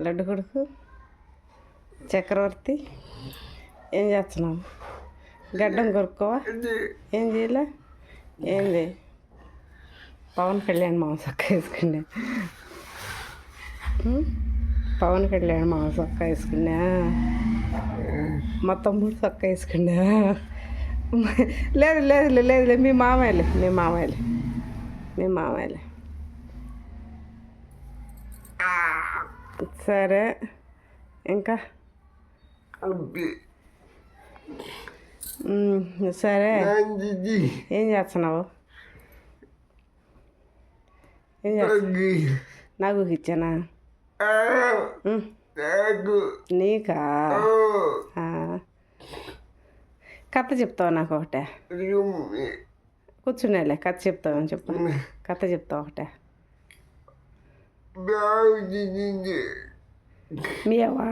లడ్డు కొడుకు చక్రవర్తి. ఏం చేస్తున్నావు? గడ్డం కొరుక్కోవా? ఏం చేయలే? ఏంది పవన్ కళ్యాణ్ మామ సొక్క వేసుకున్నా. ఉం? పవన్ కళ్యాణ్ మామ సొక్క వేసుకున్నా. మా తమ్ముడు సొక్క వేసుకున్నా. లేదు లేదు లేదు లేదు మీ మామయ్యలే మీ మామయ్యలే మీ మామయ్యలే. సరే ఇంకా? సరే. ఏం చేస్తున్నావు? ఏం చేస్తున్నావు? నాకు ఇచ్చానా? నీకా. కథ చెప్తావు నాకు ఒకటే? కూర్చునేలే కథ చెప్తావు చెప్పు. కథ చెప్తావు ఒకటే? మీయవా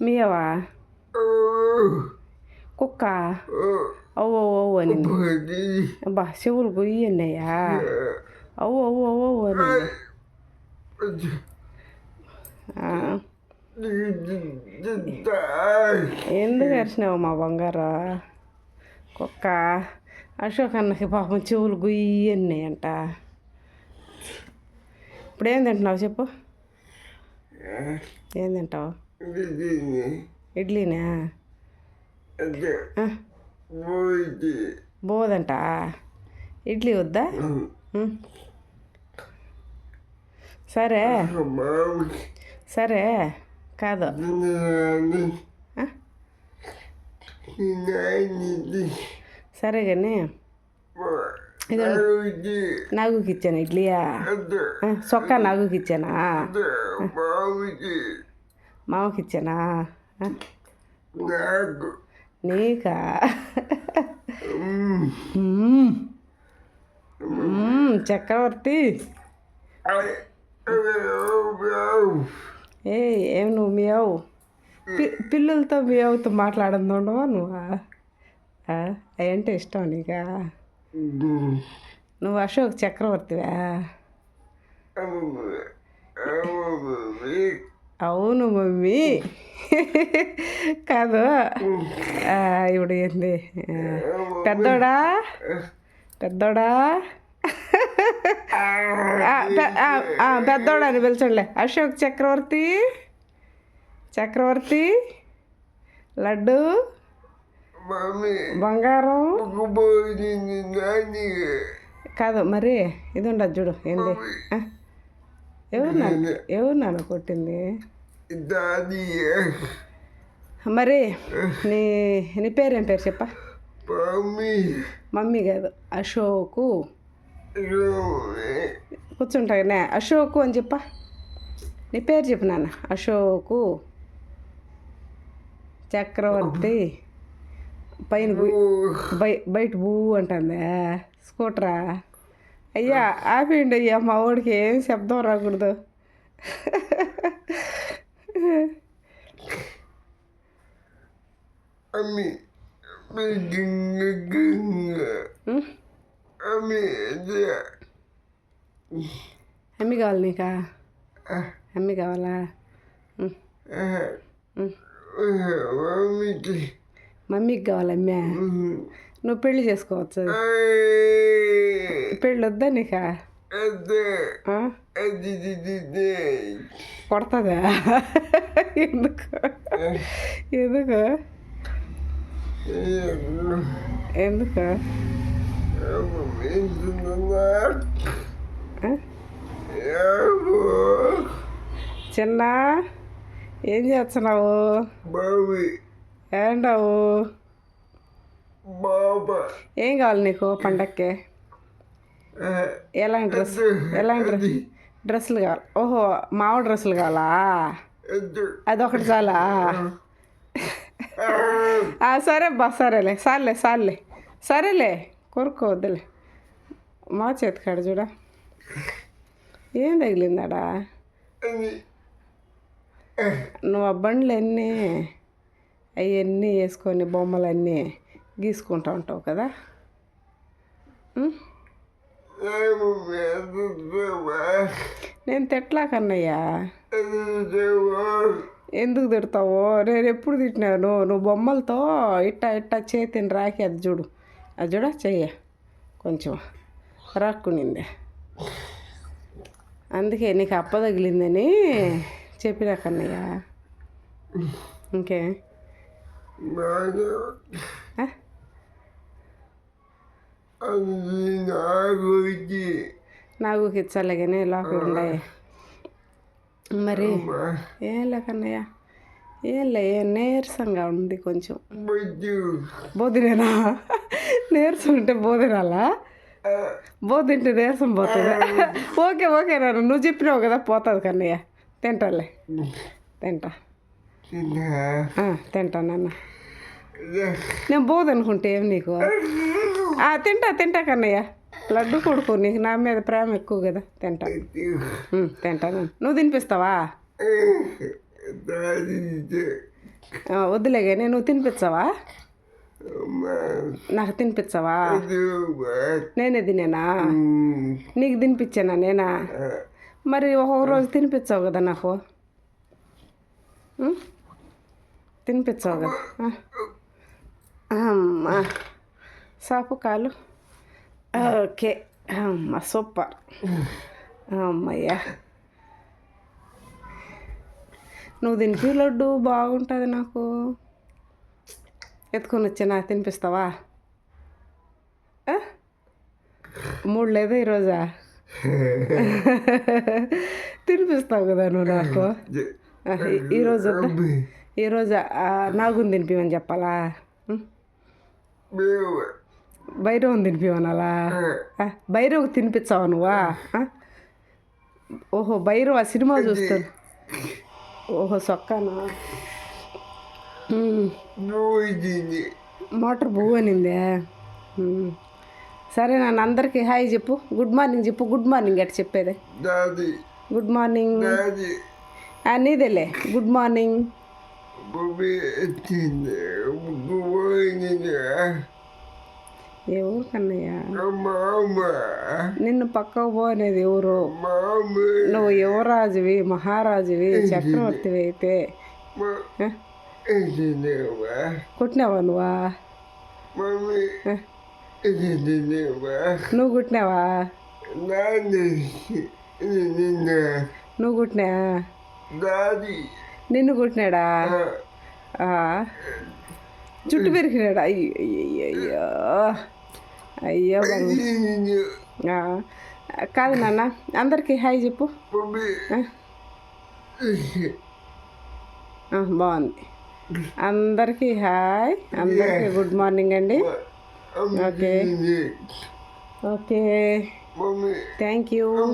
మీయవా కుక్క అవ్వ అవ్వ అని అబ్బా చెవులు గొయ్యండి అయ్యా అవ్వ అవ్వ అవ్వ అని ఎందుకు అరిచినావు మా బంగారు కుక్క అశోక్ అన్నకి పాపం చెవులు గుయ్యన్నాయి అంట ఇప్పుడు తింటున్నావు చెప్పు? ఏం తింటావు? ఇడ్లీనా. బోదంట? ఇడ్లీ వద్దా. సరే. సరే. కాదు? సరే కానీ ఇది నాగుకి ఇచ్చాను ఇడ్లీయా సొక్క నాగుకి ఇచ్చానా మామకి ఇచ్చానా? నీకా చక్రవర్తి ఏ ఏం నువ్వు మియావు పి పిల్లలతో మియావుతో మాట్లాడదు ఉండవా నువ్వు అవి అంటే ఇష్టం నీకా నువ్వు అశోక్ చక్రవర్తివా? అవును మమ్మీ. కాదు. ఆ, ఇప్పుడు ఏంది? పెద్దోడా? పెద్దోడా? పెద్దోడా అని పిలిచండిలే అశోక్ చక్రవర్తి? చక్రవర్తి? లడ్డు? బంగారం? కాదు మరి ఇది ఉండదు చూడు ఏంది? ఎవరు నాన్న ఎవరు నాన్న కొట్టింది? మరి నీ నీ పేరేం పేరు చెప్పా? మమ్మీ. కాదు అశోకు. కూర్చుంటానే అశోకు అని చెప్పా? నీ పేరు చెప్పు నాన్న అశోకు. చక్రవర్తి. పైన బయట బూ అంటుందే. స్కూటరా? అయ్యా ఆపేయండి అయ్యా మా వాడికి ఏం శబ్దం రాకూడదు. ఉం? అమ్మి కావాలి నీకా? అమ్మి కావాలా. మమ్మీకి కావాలి అమ్మే నువ్వు పెళ్ళి చేసుకోవచ్చు. పెళ్ళి వద్దా నీకా? కొడతదా? ఎందుకు? ఎందుకు? ఎందుకు? చిన్న ఏం చేస్తున్నావు? ఏంటావు ఏం కావాలి నీకు పండక్కి ఎలాంటి డ్రెస్ ఎలాంటి డ్రెస్ డ్రెస్సులు కావాలి ఓహో మావ డ్రెస్సులు కావాలా అదొకటి చాలా ఆ, సరే బా సరేలే సార్లే సార్లే సరేలే కొరుక్కోవద్దులే మా చేతికాడ చూడ ఏం తగిలిందాడా నువ్వు ఆ బండ్లు అన్నీ అవన్నీ వేసుకొని బొమ్మలన్నీ గీసుకుంటూ ఉంటావు కదా? నేను తిట్లాకన్నయ్యా ఎందుకు తిడతావు? నేను ఎప్పుడు తిట్టినాను? నువ్వు బొమ్మలతో ఇట్ట ఇట్ట చేతిని రాకి అది చూడు. అది చూడ చెయ్య. కొంచెం రాక్కునింది అందుకే నీకు అప్ప తగిలిందని చెప్పినా కన్నయ్య. ఇంకే? నాకు ఇచ్చాలే కానీ లోపల మరి ఏం లే కన్నయ్య ఏం లే నీరసంగా ఉంది కొంచెం బోధినేనా నీరసం ఉంటే బోధినాలా బోధింటే నీరసం పోతుంది ఓకే ఓకే నాన్న నువ్వు చెప్పినావు కదా పోతుంది కన్నయ్య తింటాలే తింటా ఆ, తింటా నాన్న. నేను బోధ అనుకుంటే ఏం నీకు? తింటా తింటా కన్నయ్య. లడ్డు కొడుకు నీకు నా మీద ప్రేమ ఎక్కువ కదా తింటా. ఉమ్, తింటా నేను. నువ్వు తినిపిస్తావా? వద్దులే కానీ నువ్వు తినిపించవా నాకు తినిపించవా నేనే తినేనా? నీకు తినిపించానా నేనా? మరి ఒక్కొక్క రోజు తినిపించావు కదా నాకు? తినిపించావు కదా. అమ్మా. సాపు కాలు. ఓకే. అమ్మ సూపర్. అమ్మయ్యా. నువ్వు తినిపి లడ్డు బాగుంటుంది నాకు. ఎత్తుకొని వచ్చా తినిపిస్తావా? మూడు లేదా ఈరోజా? తినిపిస్తావు కదా నువ్వు నాకు. ఈరోజు? ఈరోజు నాగుని తినిపిమని చెప్పాలా? ఉం? భైరవం తినిపిమనాలా? ఆ, భైరవ్ తినిపించావా నువ్వా? ఓహో భైరవ సినిమా చూస్తాను ఓహో సొక్కానా. మోటార్ బువ్వు అనిందే. సరే నాన్న అందరికీ హాయ్ చెప్పు. గుడ్ మార్నింగ్ చెప్పు. గుడ్ మార్నింగ్ అటు చెప్పేది? Good morning. నీదేలే. Good morning. ఎవరు కన్నయ్య? Mama, నిన్ను పక్కకు పో అనేది ఎవరు? నువ్వు యువరాజువి మహారాజువి చక్రవర్తివి అయితే. కుట్టినావా నువ్వా? నువ్వు కుట్టినావా? నువ్వు కుట్టినా? Daddy, నిన్ను కుట్టినాడా? ఆ. జుట్టు పెరిగినాడా? అయ్యో అయ్యో అయ్యో. కాదు నాన్న అందరికీ హాయ్ చెప్పు. బాగుంది. అందరికీ హాయ్. అందరికీ గుడ్ మార్నింగ్ అండి. ఓకే. Mommy, thank you.